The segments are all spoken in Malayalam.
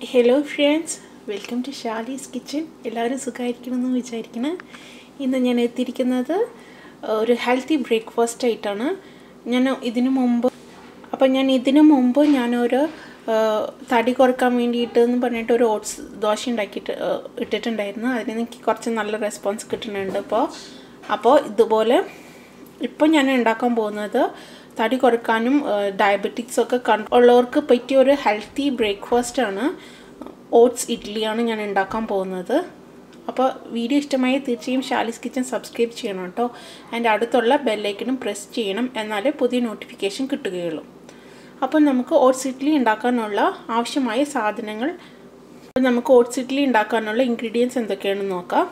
Hello friends welcome to Shali's kitchen എല്ലാവരും സുഖമായിരിക്കണമെന്ന് വിചാരിക്കണം ഇന്ന് ഞാൻ എത്തിയിരിക്കുന്നത് ഒരു ഹെൽത്തി ബ്രേക്ക്ഫാസ്റ്റ് ആയിട്ടാണ്. ഞാൻ ഇതിനു മുമ്പ് അപ്പം ഞാൻ ഇതിനു മുമ്പ് ഞാനൊരു തടി കുറയ്ക്കാൻ വേണ്ടിയിട്ട് എന്ന് പറഞ്ഞിട്ട് ഒരു ഓട്സ് ദോശ ഉണ്ടാക്കിയിട്ട് ഇട്ടിട്ടുണ്ടായിരുന്നു. അതിന് എനിക്ക് കുറച്ച് നല്ല റെസ്പോൺസ് കിട്ടുന്നുണ്ട് ഇപ്പോൾ അപ്പോൾ ഇതുപോലെ ഇപ്പോൾ ഞാൻ ഉണ്ടാക്കാൻ പോകുന്നത് തടി കുറക്കാനും ഡയബറ്റിക്സൊക്കെ ഉള്ളവർക്ക് പറ്റിയ ഒരു ഹെൽത്തി ബ്രേക്ക്ഫാസ്റ്റ് ആണ്. ഓട്സ് ഇഡ്ഡലിയാണ് ഞാൻ ഉണ്ടാക്കാൻ പോകുന്നത്. അപ്പോൾ വീഡിയോ ഇഷ്ടമായി തീർച്ചയായും ഷാലിസ് കിച്ചൻ സബ്സ്ക്രൈബ് ചെയ്യണം കേട്ടോ. അതിന്റെ അടുത്തുള്ള ബെല്ലൈക്കനും പ്രസ് ചെയ്യണം. എന്നാലേ പുതിയ നോട്ടിഫിക്കേഷൻ കിട്ടുകയുള്ളൂ. അപ്പോൾ നമുക്ക് ഓട്സ് ഇഡ്ഡലി ഉണ്ടാക്കാനുള്ള ആവശ്യമായ സാധനങ്ങൾ നമുക്ക് ഓട്സ് ഇഡ്ഡലി ഉണ്ടാക്കാനുള്ള ഇൻഗ്രീഡിയൻസ് എന്തൊക്കെയാണെന്ന് നോക്കാം.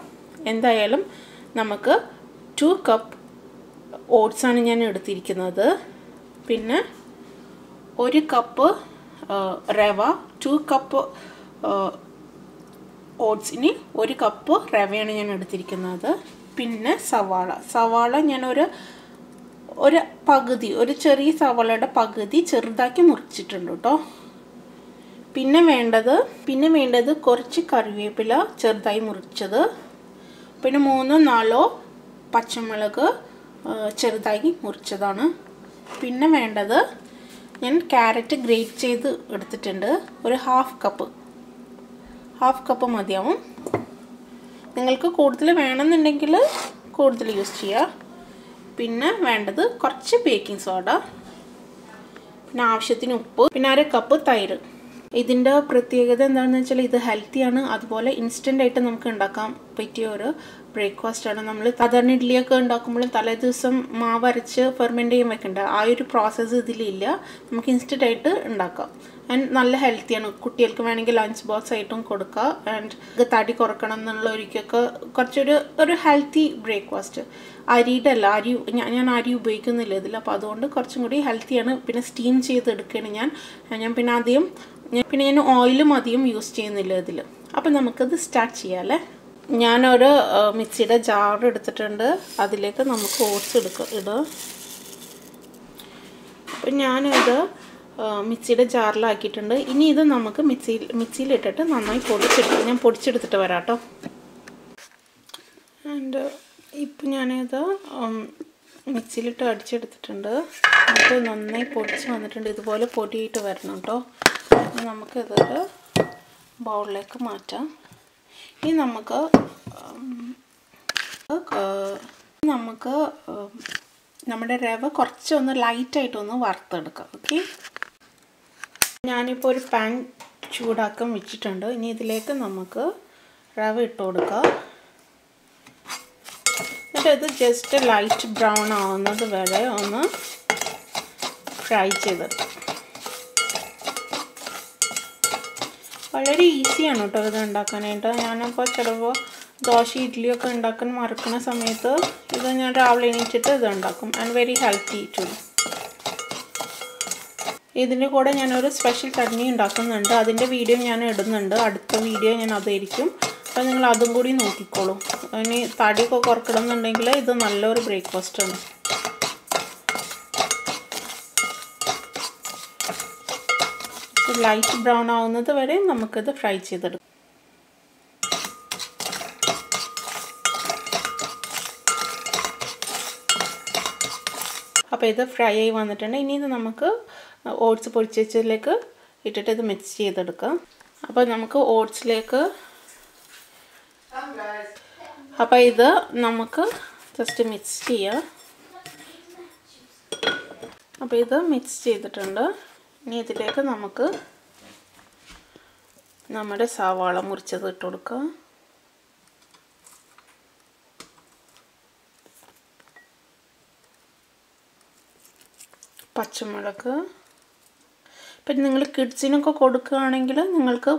എന്തായാലും നമുക്ക് ടു കപ്പ് ഓട്സാണ് ഞാൻ എടുത്തിരിക്കുന്നത്. പിന്നെ ഒരു കപ്പ് റവ ടു കപ്പ് ഓട്സിന് ഒരു കപ്പ് റവയാണ് ഞാൻ എടുത്തിരിക്കുന്നത്. പിന്നെ സവാള. സവാള ഞാനൊരു ഒരു പകുതി ഒരു ചെറിയ സവാളയുടെ പകുതി ചെറുതാക്കി മുറിച്ചിട്ടുണ്ട് കേട്ടോ. പിന്നെ വേണ്ടത് പിന്നെ വേണ്ടത് കുറച്ച് കറിവേപ്പില ചെറുതായി മുറിച്ചത്. പിന്നെ മൂന്നോ നാലോ പച്ചമുളക് ചെറുതായി മുറിച്ചതാണ്. പിന്നെ വേണ്ടത് ഞാൻ ക്യാരറ്റ് ഗ്രേറ്റ് ചെയ്ത് എടുത്തിട്ടുണ്ട്. ഒരു ഹാഫ് കപ്പ്. ഹാഫ് കപ്പ് മതിയാവും. നിങ്ങൾക്ക് കൂടുതൽ വേണമെന്നുണ്ടെങ്കിൽ കൂടുതൽ യൂസ് ചെയ്യുക പിന്നെ വേണ്ടത് കുറച്ച് ബേക്കിംഗ് സോഡ പിന്നെ ആവശ്യത്തിന് ഉപ്പ് പിന്നെ അര കപ്പ് തൈര്. ഇതിന്റെ പ്രത്യേകത എന്താണെന്ന് വെച്ചാൽ ഇത് ഹെൽത്തിയാണ് അതുപോലെ ഇൻസ്റ്റന്റ് ആയിട്ട് നമുക്ക് ഉണ്ടാക്കാൻ പറ്റിയ ഒരു ബ്രേക്ക്ഫാസ്റ്റ് ആണ്. നമ്മൾ സാധാരണ ഇഡ്ഡലിയൊക്കെ ഉണ്ടാക്കുമ്പോൾ തലേ ദിവസം മാവ് അരച്ച് ഫെർമെന്റ് ചെയ്യാൻ വെക്കേണ്ട. ആ ഒരു പ്രോസസ്സ് ഇതിലില്ല. നമുക്ക് ഇൻസ്റ്റന്റ് ആയിട്ട് ഉണ്ടാക്കാം. ആൻഡ് നല്ല ഹെൽത്തിയാണ് കുട്ടികൾക്ക് വേണമെങ്കിൽ ലഞ്ച് ബോക്സ് ആയിട്ടും കൊടുക്കുക ആൻഡ് തടി കുറക്കണം എന്നുള്ള ഒരിക്കൊക്കെ കുറച്ചൊരു ഒരു ഹെൽത്തി ബ്രേക്ക്ഫാസ്റ്റ് അരിയുടെ അല്ല അരി ഞാൻ ഞാൻ അരി ഉപയോഗിക്കുന്നില്ല ഇതിൽ അപ്പോൾ അതുകൊണ്ട് കുറച്ചും കൂടി ഹെൽത്തിയാണ് പിന്നെ സ്റ്റീം ചെയ്തെടുക്കുകയാണ് ഞാൻ. ഞാൻ പിന്നെ അധികം പിന്നെ ഞാൻ ഓയിലും അധികം യൂസ് ചെയ്യുന്നില്ല ഇതിൽ അപ്പം നമുക്കത് സ്റ്റാർട്ട് ചെയ്യാമല്ലേ ഞാനൊരു മിക്സിയുടെ ജാർ എടുത്തിട്ടുണ്ട്. അതിലേക്ക് നമുക്ക് ഓട്സ് എടുക്കുക ഇടുക അപ്പം ഞാനിത് മിക്സിയുടെ ജാറിലാക്കിയിട്ടുണ്ട്. ഇനി ഇത് നമുക്ക് മിക്സിയിൽ മിക്സിയിലിട്ടിട്ട് നന്നായി പൊടിച്ചെടുക്കും ഞാൻ പൊടിച്ചെടുത്തിട്ട് വരാം കേട്ടോ ആൻഡ് ഇപ്പം ഞാനിത് മിക്സിയിലിട്ട് അടിച്ചെടുത്തിട്ടുണ്ട്. അത് നന്നായി പൊടിച്ച് വന്നിട്ടുണ്ട്. ഇതുപോലെ പൊടിയിട്ട് വരണം കേട്ടോ നമുക്കിതൊരു ബൗളിലേക്ക് മാറ്റാം. ഇനി നമുക്ക് നമുക്ക് നമ്മുടെ രവ കുറച്ചൊന്ന് ലൈറ്റായിട്ടൊന്ന് വറുത്തെടുക്കാം. ഓക്കെ ഞാനിപ്പോൾ ഒരു പാൻ ചൂടാക്കാൻ വെച്ചിട്ടുണ്ട്. ഇനി ഇതിലേക്ക് നമുക്ക് റവ ഇട്ട് കൊടുക്കാം. എന്നിട്ട് ഇത് ജസ്റ്റ് ലൈറ്റ് ബ്രൗൺ ആവുന്നത് വരെ ഒന്ന് ഫ്രൈ ചെയ്ത് വളരെ ഈസിയാണ് കേട്ടോ ഇത് ഉണ്ടാക്കാനായിട്ട്. ഞാനിപ്പോൾ ചിലപ്പോൾ ദോശ ഇഡ്ഡലിയൊക്കെ ഉണ്ടാക്കാൻ മറക്കുന്ന സമയത്ത് ഇത് ഞാൻ രാവിലെ എണീറ്റിട്ട് ഇത് ഉണ്ടാക്കും. ആൻഡ് വെരി ഹെൽത്തി ടു ഇതിന്റെ കൂടെ ഞാനൊരു സ്പെഷ്യൽ ചട്നി ഉണ്ടാക്കുന്നുണ്ട്. അതിന്റെ വീഡിയോ ഞാൻ ഇടുന്നുണ്ട്. അടുത്ത വീഡിയോ ഞാൻ അതായിരിക്കും. അപ്പോൾ നിങ്ങൾ അതും കൂടി നോക്കിക്കോളൂ. ഇനി തടിയൊക്കെ കുറക്കിടുന്നുണ്ടെങ്കിൽ ഇത് നല്ലൊരു ബ്രേക്ക്ഫാസ്റ്റാണ് ലൈറ്റ് ബ്രൗൺ ആവുന്നത് വരെ നമുക്കിത് ഫ്രൈ ചെയ്തെടുക്കാം. അപ്പോൾ ഇത് ഫ്രൈ ആയി വന്നിട്ടുണ്ട്. ഇനി ഇത് നമുക്ക് ഓട്സ് പൊടിച്ചതിലേക്ക് ഇട്ടിട്ട് ഇത് മിക്സ് ചെയ്തെടുക്കാം. അപ്പോൾ നമുക്ക് ഓട്സിലേക്ക് അപ്പോൾ ഇത് നമുക്ക് ജസ്റ്റ് മിക്സ് ചെയ്യാം. അപ്പോൾ ഇത് മിക്സ് ചെയ്തിട്ടുണ്ട്. ഇനി ഇതിലേക്ക് നമുക്ക് നമ്മുടെ സവാള മുറിച്ചത് ഇട്ട് കൊടുക്കാം. പച്ചമുളക് പിന്നെ നിങ്ങൾ കിഡ്സിനൊക്കെ കൊടുക്കുകയാണെങ്കിൽ നിങ്ങൾക്ക്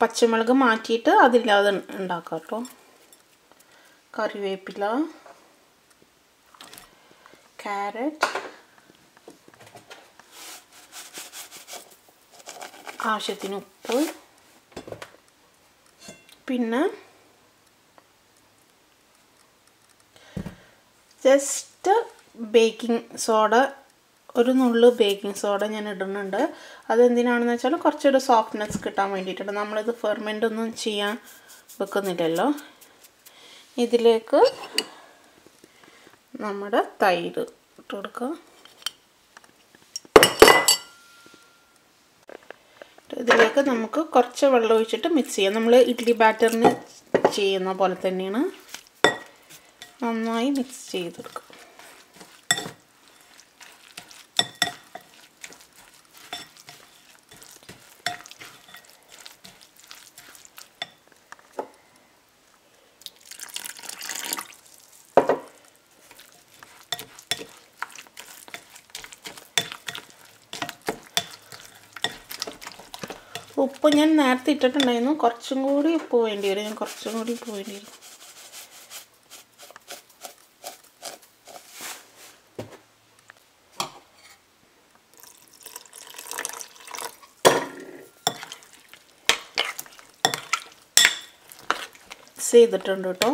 പച്ചമുളക് മാറ്റിയിട്ട് അതില്ലാതെ ഉണ്ടാക്കാം കേട്ടോ. കറിവേപ്പില ക്യാരറ്റ് ആവശ്യത്തിന് ഉപ്പ് പിന്നെ ജസ്റ്റ് ബേക്കിംഗ് സോഡ ഒരു നുള്ളു ബേക്കിംഗ് സോഡ ഞാൻ ഇടുന്നുണ്ട്. അതെന്തിനാണെന്ന് വെച്ചാൽ കുറച്ചൊരു സോഫ്റ്റ്നെസ് കിട്ടാൻ വേണ്ടിയിട്ടാണ് നമ്മളിത് ഫെർമെന്റ് ഒന്നും ചെയ്യാൻ വെക്കുന്നില്ലല്ലോ. ഇതിലേക്ക് നമ്മുടെ തൈര് ഇട്ട് കൊടുക്കുക ഇതിലേക്ക് നമുക്ക് കുറച്ച് വെള്ളം ഒഴിച്ചിട്ട് മിക്സ് ചെയ്യാം. നമ്മൾ ഇഡ്ഡലി ബാറ്ററിന് ചെയ്യുന്ന പോലെ തന്നെയാണ്. നന്നായി മിക്സ് ചെയ്തെടുക്കുക ഉപ്പ് ഞാൻ നേരത്തെ ഇട്ടിട്ടുണ്ടായിരുന്നു. കുറച്ചും കൂടി ഉപ്പ് വേണ്ടി വരും. ഞാൻ കുറച്ചും കൂടി ഉപ്പ് വേണ്ടി വരും. ചെയ്തിട്ടുണ്ട് കേട്ടോ.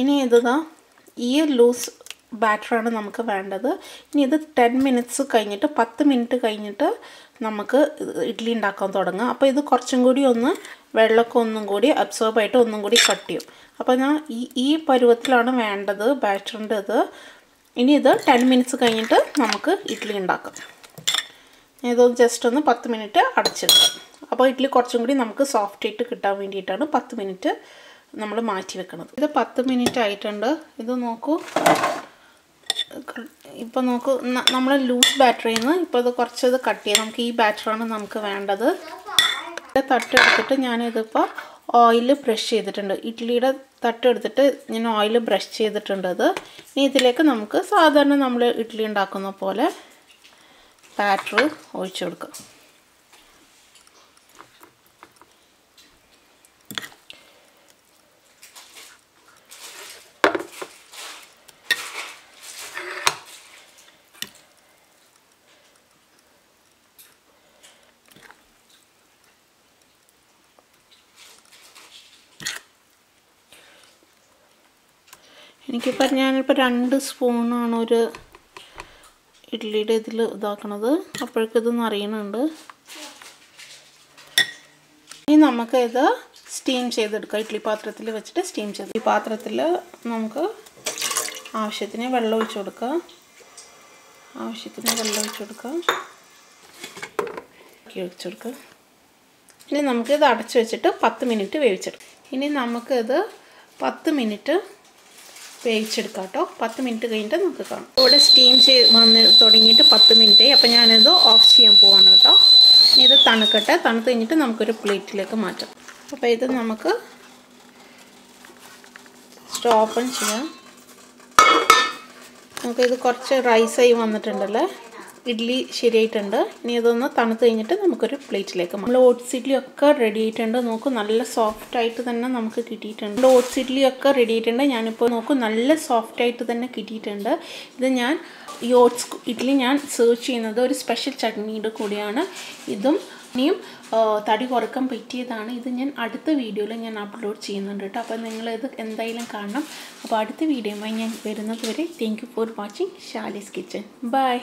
ഇനി ഇതാ ഈ ലൂസ് ബാറ്ററാണ് നമുക്ക് വേണ്ടത്. ഇനി ഇത് ടെൻ മിനിറ്റ്സ് കഴിഞ്ഞിട്ട് പത്ത് മിനിറ്റ് കഴിഞ്ഞിട്ട് നമുക്ക് ഇഡ്ഡലി ഉണ്ടാക്കാൻ തുടങ്ങാം. അപ്പോൾ ഇത് കുറച്ചും കൂടി ഒന്ന് വെള്ളമൊക്കെ ഒന്നും കൂടി അബ്സോർബ് ആയിട്ട് ഒന്നും കൂടി കട്ട് ചെയ്യും. അപ്പോൾ ഞാൻ ഈ ഈ പരുവത്തിലാണ് വേണ്ടത് ബാറ്ററിന്റെ ഇത്. ഇനി ഇത് ടെൻ മിനിറ്റ്സ് കഴിഞ്ഞിട്ട് നമുക്ക് ഇഡ്ഡലി ഉണ്ടാക്കാം. ഇത് ജസ്റ്റ് ഒന്ന് പത്ത് മിനിറ്റ് അടച്ചിടാം. അപ്പോൾ ഇഡ്ഡലി കുറച്ചും കൂടി നമുക്ക് സോഫ്റ്റ് ആയിട്ട് കിട്ടാൻ വേണ്ടിയിട്ടാണ് പത്ത് മിനിറ്റ് നമ്മൾ മാറ്റി വെക്കുന്നത് ഇത് പത്ത് മിനിറ്റ് ആയിട്ടുണ്ട്. ഇത് നോക്കൂ. ഇപ്പോൾ നമുക്ക് നമ്മൾ ലൂസ് ബാറ്ററിയിൽ നിന്ന് ഇപ്പോൾ ഇത് കുറച്ചത് കട്ട് ചെയ്യാം. നമുക്ക് ഈ ബാറ്ററാണ് നമുക്ക് വേണ്ടത്. തട്ടെടുത്തിട്ട് ഞാനിതിപ്പോൾ ഓയിൽ ബ്രഷ് ചെയ്തിട്ടുണ്ട്. ഇഡ്ഡലിയുടെ തട്ടെടുത്തിട്ട് ഞാൻ ഓയിൽ ബ്രഷ് ചെയ്തിട്ടുണ്ട് അത്. ഇനി ഇതിലേക്ക് നമുക്ക് സാധാരണ നമ്മൾ ഇഡ്ഡലി ഉണ്ടാക്കുന്ന പോലെ ബാറ്റർ ഒഴിച്ചു കൊടുക്കുക എനിക്കിപ്പോൾ ഞാനിപ്പോൾ രണ്ട് സ്പൂണാണ് ഒരു ഇഡ്ഡലിയുടെ ഇതിൽ ഇതാക്കണത്. അപ്പോഴേക്കിത് അറിയണുണ്ട് ഇനി നമുക്ക് ഇത് സ്റ്റീം ചെയ്തെടുക്കാം. ഇഡ്ഡലി പാത്രത്തിൽ വെച്ചിട്ട് സ്റ്റീം ചെയ്ത് ഈ പാത്രത്തിൽ നമുക്ക് ആവശ്യത്തിന് വെള്ളം ഒഴിച്ചു കൊടുക്കാം. ആവശ്യത്തിന് വെള്ളം ഒഴിച്ചു കൊടുക്കാം. ഒഴിച്ചു കൊടുക്കുക ഇനി നമുക്കിത് അടച്ചു വെച്ചിട്ട് പത്ത് മിനിറ്റ് വേവിച്ചെടുക്കാം. ഇനി നമുക്കിത് പത്ത് മിനിറ്റ് വേവിച്ചെടുക്കാം കേട്ടോ പത്ത് മിനിറ്റ് കഴിഞ്ഞിട്ട് നമുക്ക് കാണാം. ഇവിടെ സ്റ്റീം ചെയ്ത് വന്ന് തുടങ്ങിയിട്ട് പത്ത് മിനിറ്റ് അപ്പോൾ ഞാനത് ഓഫ് ചെയ്യാൻ പോവാണ് കേട്ടോ. ഇത് തണുക്കട്ടെ. തണുത്ത് കഴിഞ്ഞിട്ട് നമുക്കൊരു പ്ലേറ്റിലേക്ക് മാറ്റാം. അപ്പോൾ ഇത് നമുക്ക് സ്റ്റോപ്പൺ ചെയ്യാം. നമുക്കിത് കുറച്ച് റൈസായി വന്നിട്ടുണ്ടല്ലേ? ഇഡ്ഡലി ശരിയായിട്ടുണ്ട്. ഇനി അതൊന്ന് തണുത്ത് കഴിഞ്ഞിട്ട് നമുക്കൊരു പ്ലേറ്റിലേക്ക് നമ്മൾ ഓട്സ് ഇഡ്ഡലി ഒക്കെ റെഡി ആയിട്ടുണ്ട്. നോക്കൂ നല്ല സോഫ്റ്റ് ആയിട്ട് തന്നെ നമുക്ക് കിട്ടിയിട്ടുണ്ട്. നമ്മൾ ഓട്സ് ഇഡ്ഡലി ഒക്കെ റെഡി ആയിട്ടുണ്ട്. ഞാനിപ്പോൾ നോക്കൂ നല്ല സോഫ്റ്റ് ആയിട്ട് തന്നെ കിട്ടിയിട്ടുണ്ട്. ഇത് ഞാൻ ഈ ഓട്സ് ഇഡ്ഡലി ഞാൻ സെർവ് ചെയ്യുന്നത് ഒരു സ്പെഷ്യൽ ചട്നിയുടെ കൂടിയാണ്. ഇതും ഇനിയും തടി കുറയ്ക്കാൻ പറ്റിയതാണ്. ഇത് ഞാൻ അടുത്ത വീഡിയോയിൽ ഞാൻ അപ്ലോഡ് ചെയ്യുന്നുണ്ട് കേട്ടോ. അപ്പോൾ നിങ്ങളിത് എന്തായാലും കാണണം. അപ്പോൾ അടുത്ത വീഡിയോയുമായി ഞാൻ വരുന്നത് വരെ thank for watching Shali's kitchen bye